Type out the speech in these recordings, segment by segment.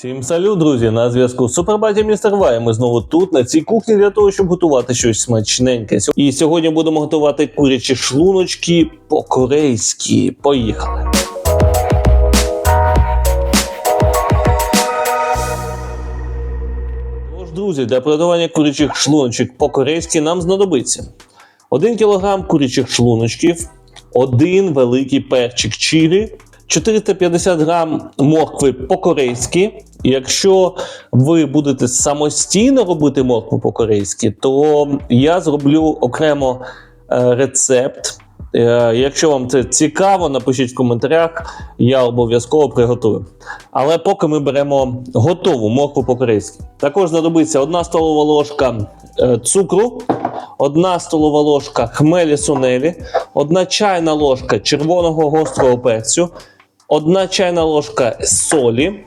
Всім салют, друзі! На зв'язку з Супербаті Містер Вай. Ми знову тут, на цій кухні, для того, щоб готувати щось смачненьке. І сьогодні будемо готувати курячі шлуночки по-корейськи. Поїхали! Тож, друзі, для приготування курячих шлуночок по-корейськи нам знадобиться 1 кг курячих шлуночків, один великий перчик чилі, 450 грам моркви по-корейськи. Якщо ви будете самостійно робити моркву по-корейськи, то я зроблю окремо е, рецепт. Е, Якщо вам це цікаво, напишіть в коментарях, я обов'язково приготую. Але поки ми беремо готову моркву по-корейськи. Також знадобиться 1 столова ложка е, цукру, 1 столова ложка хмелі сунелі, 1 чайна ложка червоного гострого перцю, 1 чайна ложка солі,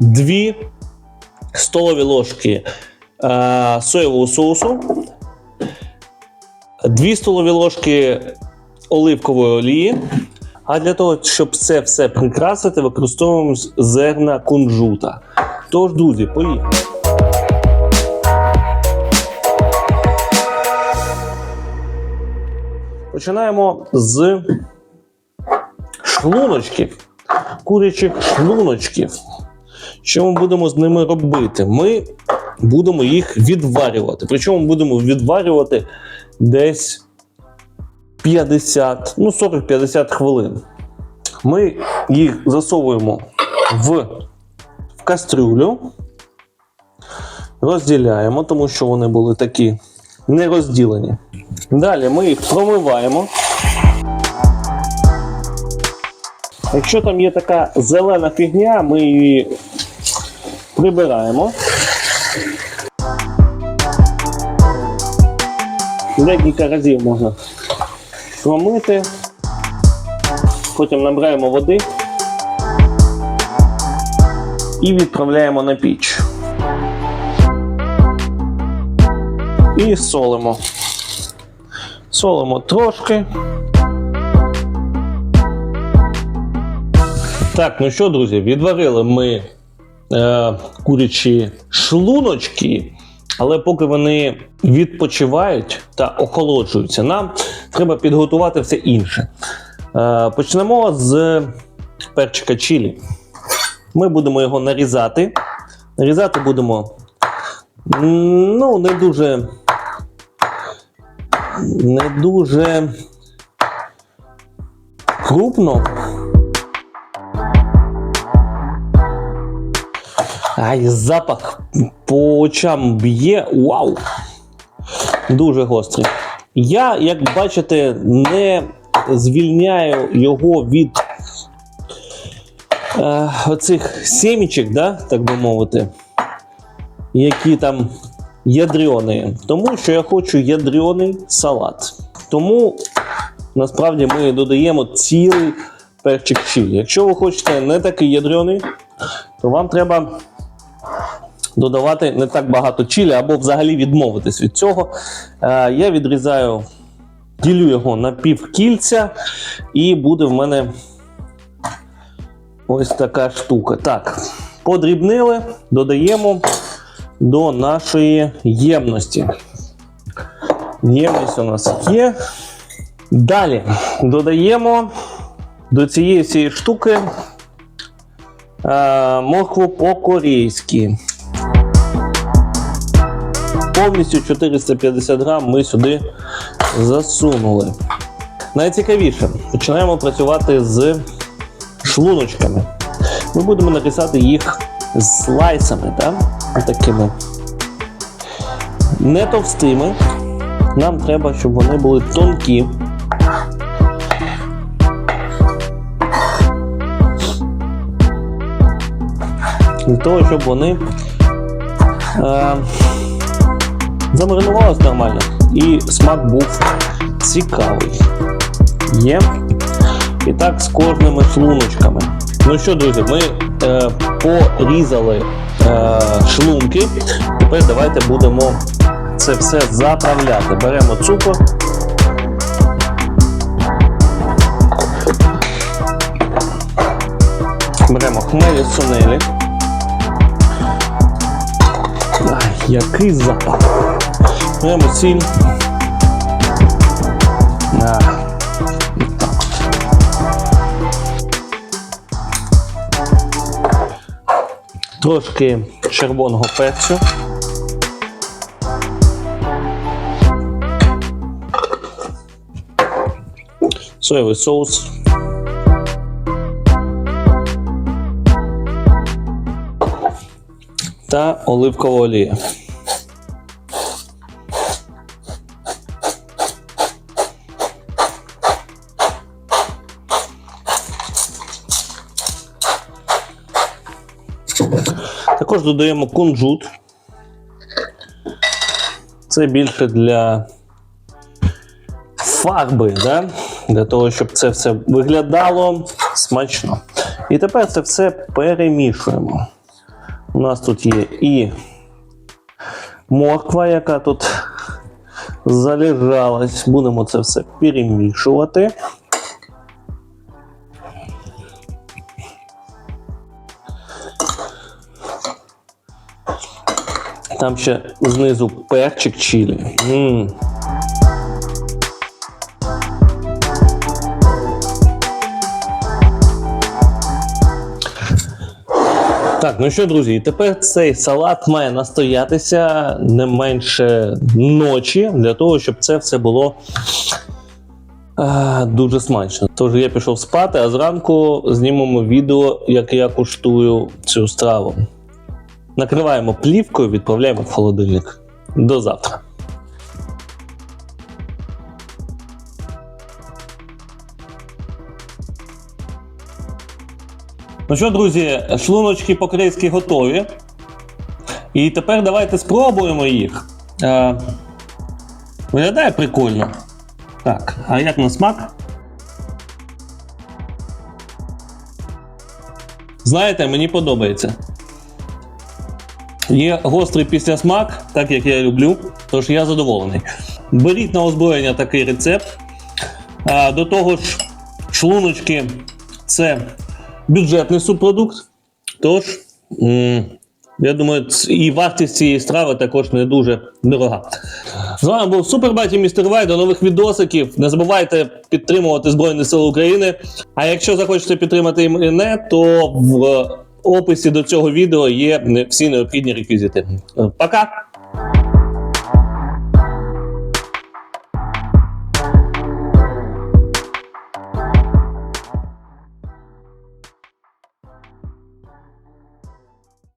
2 столові ложки е, соєвого соусу, 2 столові ложки оливкової олії. А для того, щоб це все прикрасити, використовуємо зерна кунжута. Тож, друзі, поїхали. Починаємо з шлуночків, курячих шлуночків. Що ми будемо з ними робити? Ми будемо їх відварювати. Причому будемо відварювати десь 50, ну 40-50 хвилин. Ми їх засовуємо в, в кастрюлю, розділяємо, тому що вони були такі не розділені. Далі ми їх промиваємо. Якщо там є така зелена фігня, ми її прибираємо. Декілька разів можна промити. Потім набираємо води і відправляємо на піч. І солимо. Солимо трошки. Так, ну що, друзі, відварили ми е, курячі шлуночки, але поки вони відпочивають та охолоджуються, нам треба підготувати все інше. Е, почнемо з перчика чилі. Ми будемо його нарізати. Нарізати будемо ну, не дуже. Не дуже крупно. Ай, запах по очам б'є. Вау! Дуже гострий. Я, як бачите, не звільняю його від е, оцих сімічок, да, так би мовити, які там ядрені. Тому що я хочу ядрений салат. Тому насправді ми додаємо цілий перчик чилі. Якщо ви хочете не такий ядрений, то вам треба додавати не так багато чилі або взагалі відмовитись від цього. Е, я відрізаю, ділю його на півкільця, і буде в мене ось така штука. Так, подрібнили, додаємо до нашої ємності. Ємність у нас є. Далі додаємо до цієї всієї штуки е, моркву по-корейськи. Повністю 450 грам ми сюди засунули. Найцікавіше, починаємо працювати з шлуночками. Ми будемо нарізати їх слайсами, так? такими не товстими. Нам треба, щоб вони були тонкі. Для того, щоб вони е, замаринувалися нормально і смак був цікавий. Є. І так з кожними шлуночками. Ну що, друзі, ми е, порізали е, шлунки. Тепер давайте будемо це все заправляти. Беремо цукор. Беремо хмелі сунелі. Який запах. Беремо сіль. На. Трошки червоного перцю. Соєвий соус. Та оливкова олія. Також додаємо кунжут. Це більше для фарби, да? для того, щоб це все виглядало смачно. І тепер це все перемішуємо. У нас тут є і морква, яка тут залежалась. Будемо це все перемішувати. Там ще знизу перчик чилі. м Так, ну що, друзі, тепер цей салат має настоятися не менше ночі для того, щоб це все було е, дуже смачно. Тож я пішов спати, а зранку знімемо відео, як я куштую цю страву. Накриваємо плівкою, відправляємо в холодильник. До завтра. Ну що, друзі, шлуночки по-корейськи готові. І тепер давайте спробуємо їх. Е, виглядає прикольно. Так, а як на смак? Знаєте, мені подобається. Є гострий післясмак, так як я люблю, тож я задоволений. Беріть на озброєння такий рецепт. До того ж, шлуночки це бюджетний субпродукт. Тож, я думаю, і вартість цієї страви також не дуже дорога. З вами був Супербаті Містер Вай. До нових відосиків. Не забувайте підтримувати Збройні Сили України. А якщо захочете підтримати мене, то в описі до цього відео є всі необхідні реквізити. Пока!